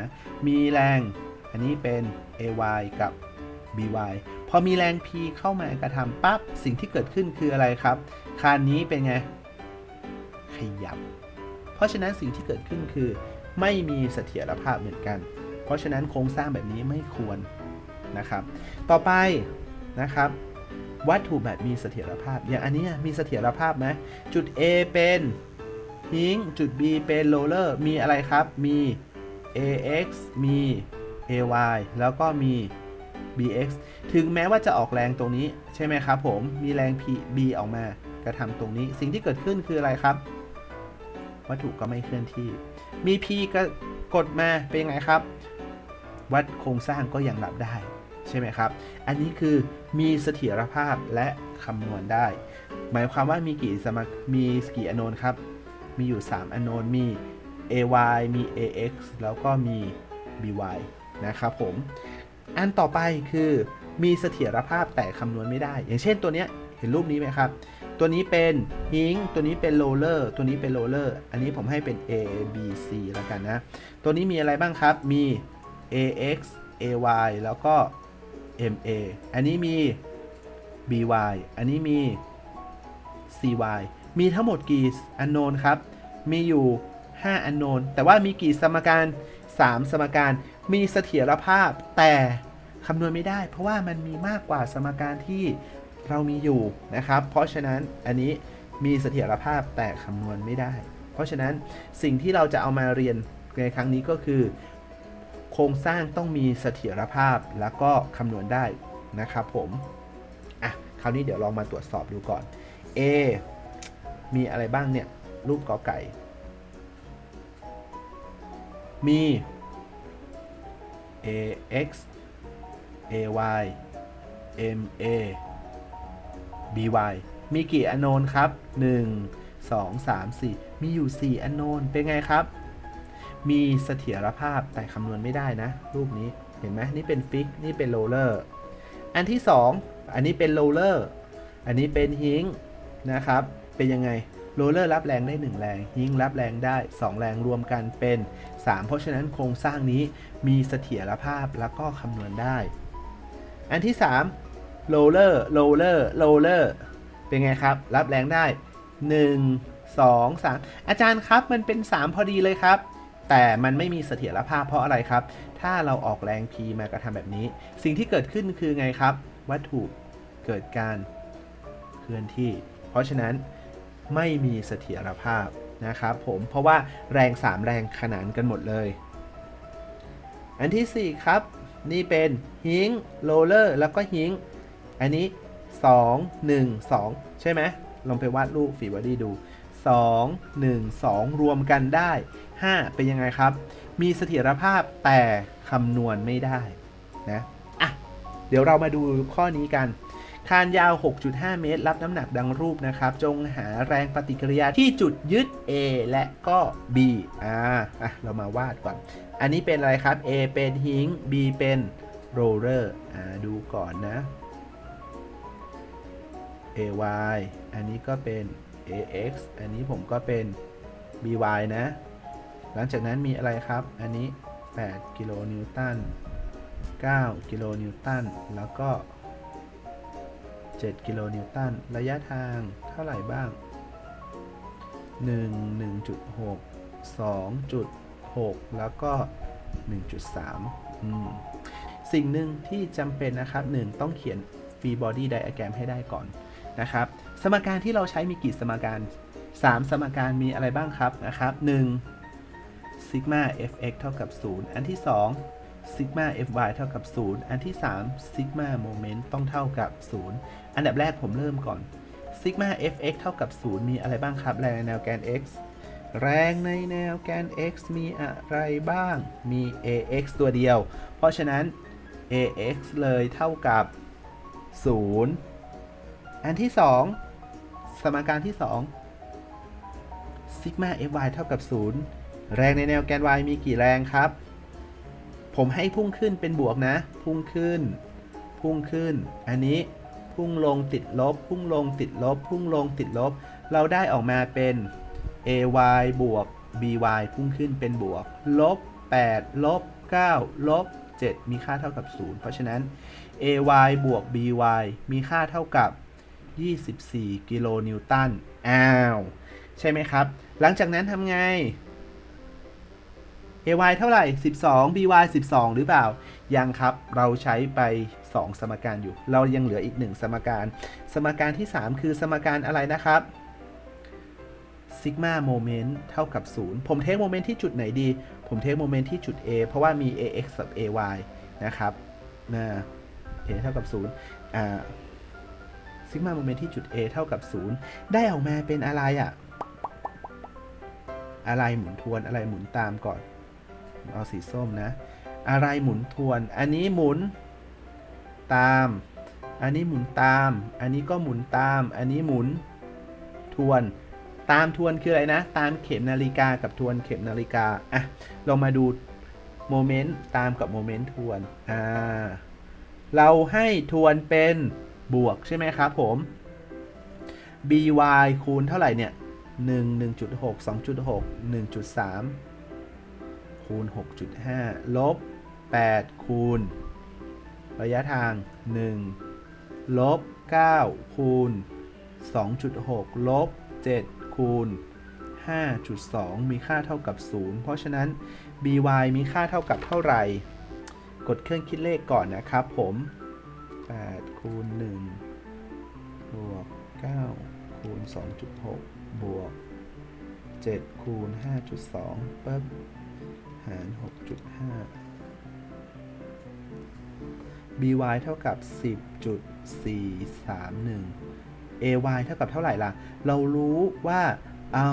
นะ มีแรง อันนี้เป็น AY กับ BY พอมีแรง P เข้ามากระทำปั๊บ สิ่งที่เกิดขึ้นคืออะไรครับ คานนี้เป็นไง ขยับ เพราะฉะนั้นสิ่งที่เกิดขึ้นคือ ไม่มีเสถียรภาพเหมือนกัน เพราะฉะนั้นโครงสร้างแบบนี้ไม่ควรนะครับ ต่อไปนะครับวัตถุแบบมีเสถียรภาพ อย่างอันนี้มีเสถียรภาพไหมจุด A เป็นฮิงจุด B เป็นโรลเลอร์ มีอะไรครับ มี AX มี AY แล้วก็มี BX ถึงแม้ว่าจะออกแรงตรงนี้ใช่ไหมครับผม มีแรง P B ออกมากระทำตรงนี้ สิ่งที่เกิดขึ้นคืออะไรครับ วัตถุก็ไม่เคลื่อนที่ มี P ก็กดมาเป็นไงครับ วัดโครงสร้างก็ยังรับได้ใช่ไหมครับ อันนี้คือมีเสถียรภาพและคำนวณได้ หมายความว่ามีกี่สมมีกี่อโนนครับ มีอยู่ 3 อโนนมี AY มี AX แล้วก็มี BY นะครับผม อันต่อไปคือมีเสถียรภาพแต่คำนวณไม่ได้ อย่างเช่นตัวเนี้ยเห็นรูปนี้ไหมครับ ตัวนี้เป็นฮิงตัวนี้เป็นโรลเลอร์ ตัวนี้เป็นโรลเลอร์ อันนี้ผมให้เป็น A B C แล้วกันนะ ตัวนี้มีอะไรบ้างครับ มี AX AY แล้วก็ MA อันนี้มี BY อันนี้มี CY มีทั้งหมดกี่อันโนนครับ มีอยู่ 5อันโนนแต่ว่ามีกี่สมการ 3 สมการ มีเสถียรภาพ แต่คำนวณไม่ได้ เพราะว่ามันมีมากกว่าสมการที่เรามีอยู่นะครับ เพราะฉะนั้นอันนี้มีเสถียรภาพแต่คำนวณไม่ได้ เพราะฉะนั้นสิ่งที่เราจะเอามาเรียนในครั้งนี้ก็คือ โครงสร้างต้องมีเสถียรภาพแล้วก็คำนวณได้นะครับผมอะคราวนี้เดี๋ยวลองมาตรวจสอบดูก่อน A มีอะไรบ้างเนี่ย รูปกอไก่ มี AX AY MA BY มีกี่อนโนนครับ 1 2 3 4 มีอยู่ 4อนโนนเป็นไงครับ มีเสถียรภาพแต่คำนวณไม่ได้นะ รูปนี้เห็นไหมนี่เป็นฟิก นี่เป็นโรลเลอร์ อันที่ 2 อันนี้เป็นโรลเลอร์ อันนี้เป็นฮิงนะครับ เป็นยังไงโรลเลอร์รับแรงได้ 1 แรง ฮิงรับแรงได้ 2 แรงรวมกันเป็น 3 เพราะฉะนั้นโครงสร้างนี้มีเสถียรภาพแล้วก็คำนวณได้ อันที่3โรลเลอร์โรลเลอร์โรเลอร์เป็นไงครับ รับแรงได้ 1 2 3 อาจารย์ครับมันเป็น 3 พอดีเลยครับ แต่มันไม่มีเสถียรภาพเพราะอะไรครับ ถ้าเราออกแรง P มากระทำแบบนี้ สิ่งที่เกิดขึ้นคือไงครับ วัตถุเกิดการเคลื่อนที่ เพราะฉะนั้นไม่มีเสถียรภาพ นะครับผมเพราะว่าแรง 3 แรงขนานกันหมดเลย อันที่ 4 ครับ นี่เป็นฮิงโรเลอร์แล้วก็ฮิงอันนี้ 2 1 2 ใช่ไหมลองไปวาดรูปฝีบอดี้ดู 2 1 2 รวมกันได้ 5 เป็นยังไงครับ มีเสถียรภาพแต่คำนวณไม่ได้นะอะเดี๋ยวเรามาดูข้อนี้กัน คานยาว 6.5 เมตร รับน้ำหนักดังรูปนะครับ จงหาแรงปฏิกิริยาที่จุดยึด A และก็ B อ่าอะ เรามาวาดก่อน อันนี้เป็นอะไรครับ A เป็นฮิง B เป็นโรเลอร์อ่าดูก่อนนะ AY อันนี้ก็เป็น AX อันนี้ผมก็เป็น BY นะ หลังจากนั้นมีอะไรครับ อันนี้ 8 กิโลนิวตัน 9 กิโลนิวตัน แล้วก็ 7 กิโลนิวตัน ระยะทางเท่าไหร่บ้าง 1 1.6 2.6 แล้วก็ 1.3อืมสิ่งหนึ่งที่จำเป็นนะครับ 1 ต้องเขียน free body diagram ให้ได้ก่อนนะครับ สมการที่เราใช้มีกี่สมการ 3 สมการมีอะไรบ้างครับนะครับ1 sigma fx เท่ากับ 0 อันที่ 2 sigma fy เท่ากับ 0 อันที่3 sigma moment ต้องเท่ากับ 0 อันดับแรกผมเริ่มก่อน sigma fx เท่ากับ 0 มีอะไรบ้างครับ แรงในแนวแกน x แรงในแนวแกน x มีอะไรบ้าง มี ax ตัวเดียว เพราะฉะนั้น ax เลยเท่ากับ 0 อันที่ 2 สมการที่2 sigma fy เท่ากับ 0 แรงในแนวแกน y มีกี่แรงครับ ผมให้พุ่งขึ้นเป็นบวกนะ พุ่งขึ้น พุ่งขึ้น อันนี้พุ่งลงติดลบ พุ่งลงติดลบ พุ่งลงติดลบ เราได้ออกมาเป็น ay บวก by พุ่งขึ้นเป็นบวก ลบ 8 ลบ 9 ลบ 7 มีค่าเท่ากับ 0 เพราะฉะนั้น ay บวก by มีค่าเท่ากับ 24 กิโลนิวตัน อ้าว ใช่ไหมครับ หลังจากนั้นทำไง ay เท่าไหร่ 12 by 12 หรือเปล่า ยังครับ เราใช้ไป 2 สมการอยู่ เรายังเหลืออีก 1 สมการ สมการที่ 3 คือสมการอะไรนะครับซิกมาโมเมนต์เท่ากับ 0 ผมเทคโมเมนต์ที่จุดไหนดี ผมเทคโมเมนต์ที่จุด A เพราะว่ามี ax กับ ay นะครับนะ a เท่ากับ 0 อ่าซิกมาโมเมนต์ที่จุด A เท่ากับ 0 ได้ออกมาเป็นอะไรอะ่ะ อะไรหมุนทวนอะไรหมุนตามก่อน เอาสีส้มนะ อะไรหมุนทวน อันนี้หมุนตาม อันนี้หมุนตาม อันนี้ก็หมุนตาม อันนี้หมุนทวน ตามทวนคืออะไรนะ ตามเข็มนาฬิกากับทวนเข็มนาฬิกา อะเรามาดูโมเมนต์ตามกับโมเมนต์ทวน อ่า เราให้ทวนเป็นบวกใช่ไหมครับผม by คูณเท่าไหร่เนี่ย 1 1.6 2.6 1.3 คูณ 6.5 ลบ 8 คูณ ระยะทาง 1 ลบ 9 คูณ 2.6 ลบ 7 คูณ 5.2 มีค่าเท่ากับ 0 เพราะฉะนั้น by มีค่าเท่ากับเท่าไหร่ กดเครื่องคิดเลขก่อนนะครับผม8คูณ1บวก9คูณ2.6 บวก 7 คูณ 5.2ปั๊บ หาร 6.5 by เท่ากับ 10.431 ay เท่ากับเท่าไหร่ล่ะ เรารู้ว่าเอา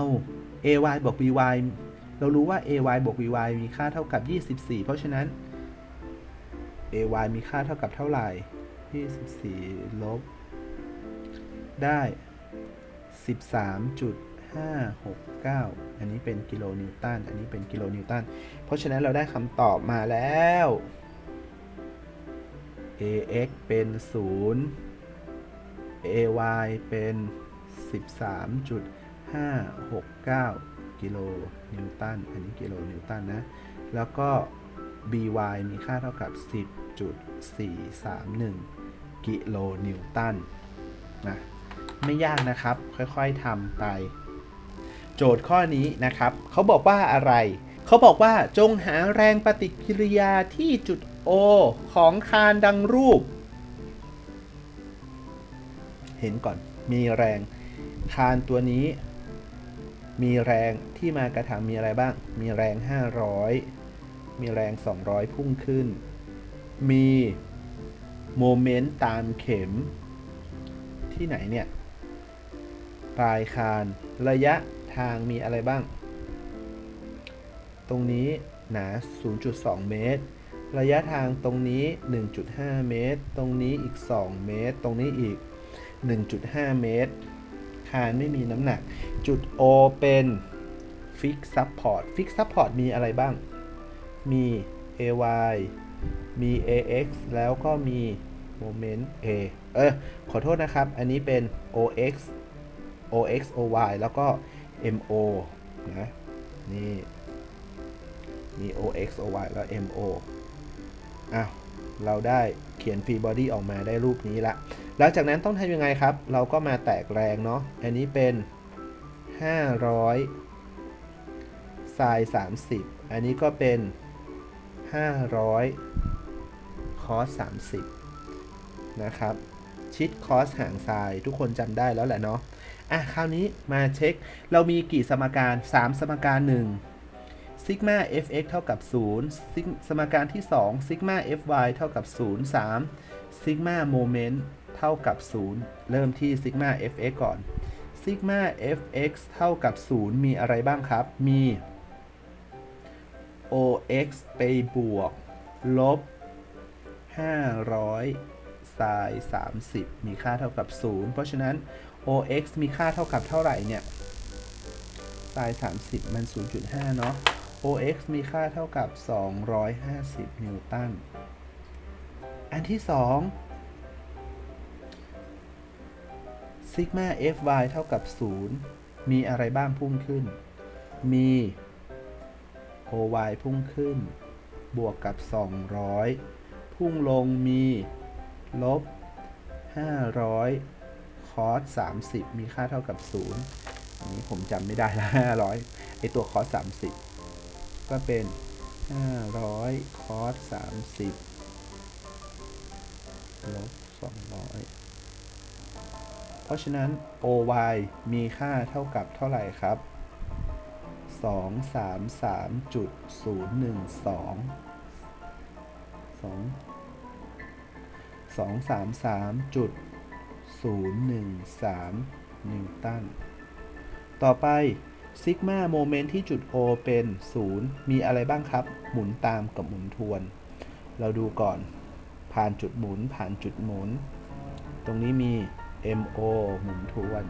ay บวก by เรารู้ว่า ay บวก by มีค่าเท่ากับ 24 เพราะฉะนั้น ay มีค่าเท่ากับเท่าไหร่ 24 ลบ ได้ 5 6 9 อันนี้เป็นกิโลนิวตัน อันนี้เป็นกิโลนิวตัน เพราะฉะนั้นเราได้คำตอบมาแล้ว ax เป็น 0 ay เป็น 13.569 กิโลนิวตัน อันนี้กิโลนิวตันนะ แล้วก็ by มีค่าเท่ากับ 10.431 กิโลนิวตันนะไม่ยากนะครับ ค่อย ๆทำไป โจทย์ข้อนี้นะครับเขาบอกว่าอะไร เขาบอกว่าจงหาแรงปฏิกิริยาที่จุด O ของคานดังรูป เห็นก่อนมีแรงคานตัวนี้ มีแรงที่มากระทำมีอะไรบ้าง มีแรง 500 มีแรง 200 พุ่งขึ้น มีโมเมนต์ตามเข็ม ที่ไหนเนี่ย ปลายคานระยะ ทางมีอะไรบ้าง ตรงนี้หนา 0.2 เมตร ระยะทางตรงนี้ 1.5 เมตร ตรงนี้อีก 2 เมตร ตรงนี้อีก 1.5 เมตร คานไม่มีน้ำหนัก จุด O เป็น Fix Support Fix Support มีอะไรบ้าง มี AY มี AX แล้วก็มี Moment A เออ ขอโทษนะครับ อันนี้เป็น OX OX OY แล้วก็ MO นะนี่มี OX OY แล้ว MO อ้าวเราได้เขียน free body ออกมาได้รูปนี้ละ หลังจากนั้นต้องทำยังไงครับ เราก็มาแตกแรงเนาะ อันนี้เป็น 500 sin 30 อันนี้ก็เป็น 500 cos 30 นะครับ ชิด cos ห่าง sin ทุกคนจำได้แล้วแหละเนาะ อะคราวนี้มาเช็ค เรามีกี่สมการ 3 สมการ1ซิกมา fx เท่ากับ0ซิกสมการที่2ซิกมา fy เท่ากับ 0 3ซิกมาโมเมนต์เท่ากับ 0 เริ่มที่ซิกมา fx ก่อนซิกมา fx เท่ากับ 0 มีอะไรบ้างครับ มี ox ไปบวก ลบ 500 sin 30 มีค่าเท่ากับ 0 เพราะฉะนั้น ox มีค่าเท่ากับเท่าไหร่เนี่ย sin 30 มัน 0.5 เนาะ ox มีค่าเท่ากับ 250 นิวตัน อันที่2ซิกมา fy เท่ากับ 0 มีอะไรบ้างพุ่งขึ้น มี OY พุ่งขึ้น บวกกับ 200 พุ่งลงมี ลบ 500 คอส30 มีค่าเท่ากับ 0 อันนี้ผมจำไม่ได้ละ500 ไอตัวคอส30 ก็เป็น 500 คอส30 ลบ 200 เพราะฉะนั้น OY มีค่าเท่ากับเท่าไหร่ครับ 2 3 3 0 1 2 2 2 3 3 0.013 นิวตัน ต่อไปซิกมาโมเมนต์ที่จุด O เป็น 0 มีอะไรบ้างครับ หมุนตามกับหมุนทวน เราดูก่อน ผ่านจุดหมุน ผ่านจุดหมุน ตรงนี้มี MO หมุนทวน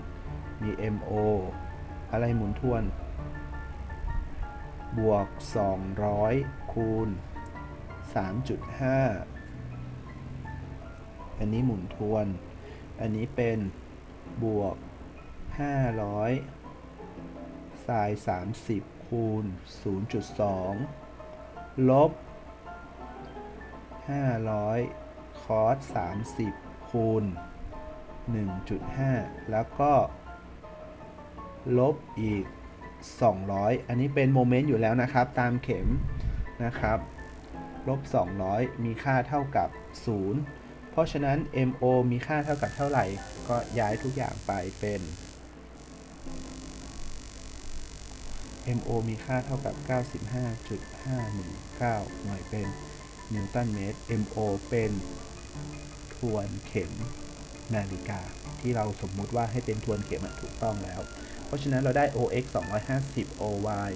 มี MO อะไรหมุนทวน บวก 200 คูณ 3.5 อันนี้หมุนทวน อันนี้เป็นบวก 500 sin 30 คูณ 0.2 ลบ 500 cos 30 คูณ 1.5 แล้วก็ ลบอีก 200 อันนี้เป็นโมเมนต์อยู่แล้วนะครับ ตามเข็มนะครับ ลบ 200 มีค่าเท่ากับ 0 เพราะฉะนั้น MO มีค่าเท่ากับเท่าไหร่ ก็ย้ายทุกอย่างไปเป็น MO มีค่าเท่ากับ 95.519 หน่วยเป็นนิวตันเมตร MO เป็นทวนเข็มนาฬิกา ที่เราสมมุติว่าให้เป็นทวนเข็มถูกต้องแล้ว เพราะฉะนั้นเราได้ OX 250 OY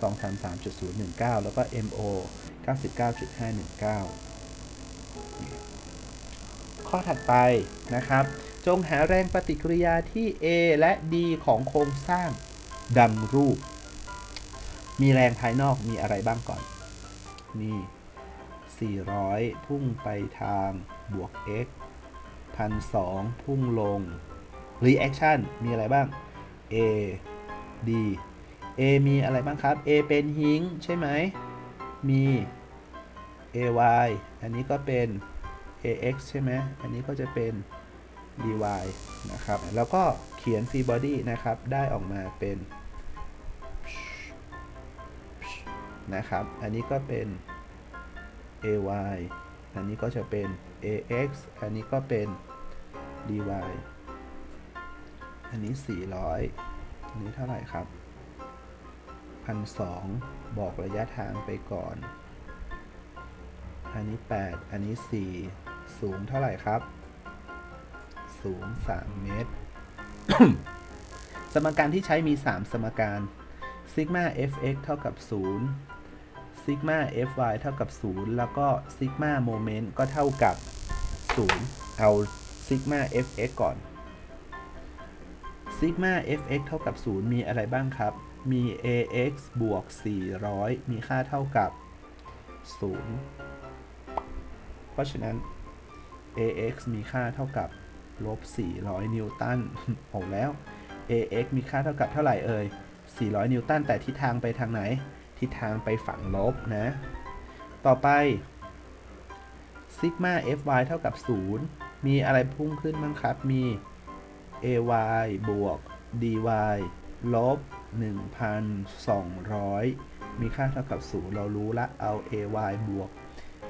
233.019 แล้วก็ MO 99.519 ข้อถัดไปนะครับ จงหาแรงปฏิกิริยาที่ A และ D ของโครงสร้างดังรูป มีแรงภายนอกมีอะไรบ้างก่อน นี่ 400 พุ่งไปทางบวก x 1,200 พุ่งลง reaction มีอะไรบ้าง A D A มีอะไรบ้างครับ A เป็นฮิงใช่ไหม มี AY อันนี้ก็เป็น AX ใช่ไหมอันนี้ก็จะเป็น dy นะครับ แล้วก็เขียน free body นะครับ ได้ออกมาเป็นนะครับ อันนี้ก็เป็น ay อันนี้ก็จะเป็น ax อันนี้ก็เป็น dy อันนี้ 400 อันนี้เท่าไหร่ครับ 1,200 บอกระยะทางไปก่อน อันนี้ 8 อันนี้ 4 สูงเท่าไหร่ครับ สูง 3 เมตร สมการที่ใช้มี 3 สมการซิกมา fx เท่ากับ 0ซิกมา fy เท่ากับ 0 แล้วก็ซิกมาโมเมนต์ก็เท่ากับ 0 เอาซิกมา fx ก่อนซิกมา fx เท่ากับ 0 มีอะไรบ้างครับ มี ax บวก 400 มีค่าเท่ากับ 0 เพราะฉะนั้น ax มีค่าเท่ากับลบ400 นิวตันโอ้แล้ว ax มีค่าเท่ากับเท่าไหร่เอ่ย 400 นิวตัน แต่ทิศทางไปทางไหน ทิศทางไปฝั่งลบนะ ต่อไปซิกมา fy เท่ากับ 0 มีอะไรพุ่งขึ้นบ้างครับ มี ay บวก dy ลบ 1,200 มีค่าเท่ากับ 0 เรารู้ละ เอา ay บวก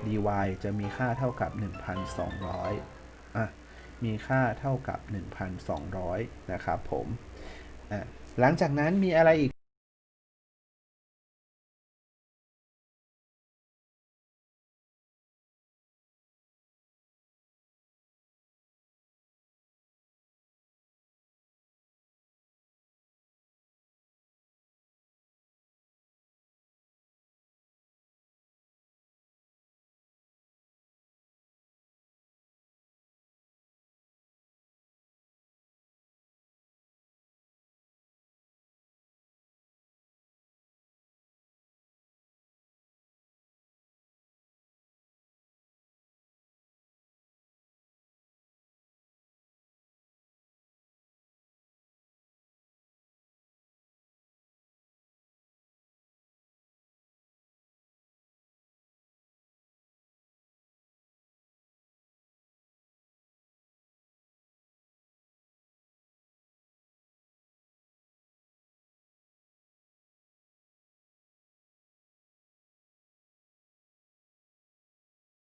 dy จะมีค่าเท่ากับ 1,200อะมีค่าเท่ากับ 1,200 นะครับผมอะหลังจากนั้นมีอะไรอีก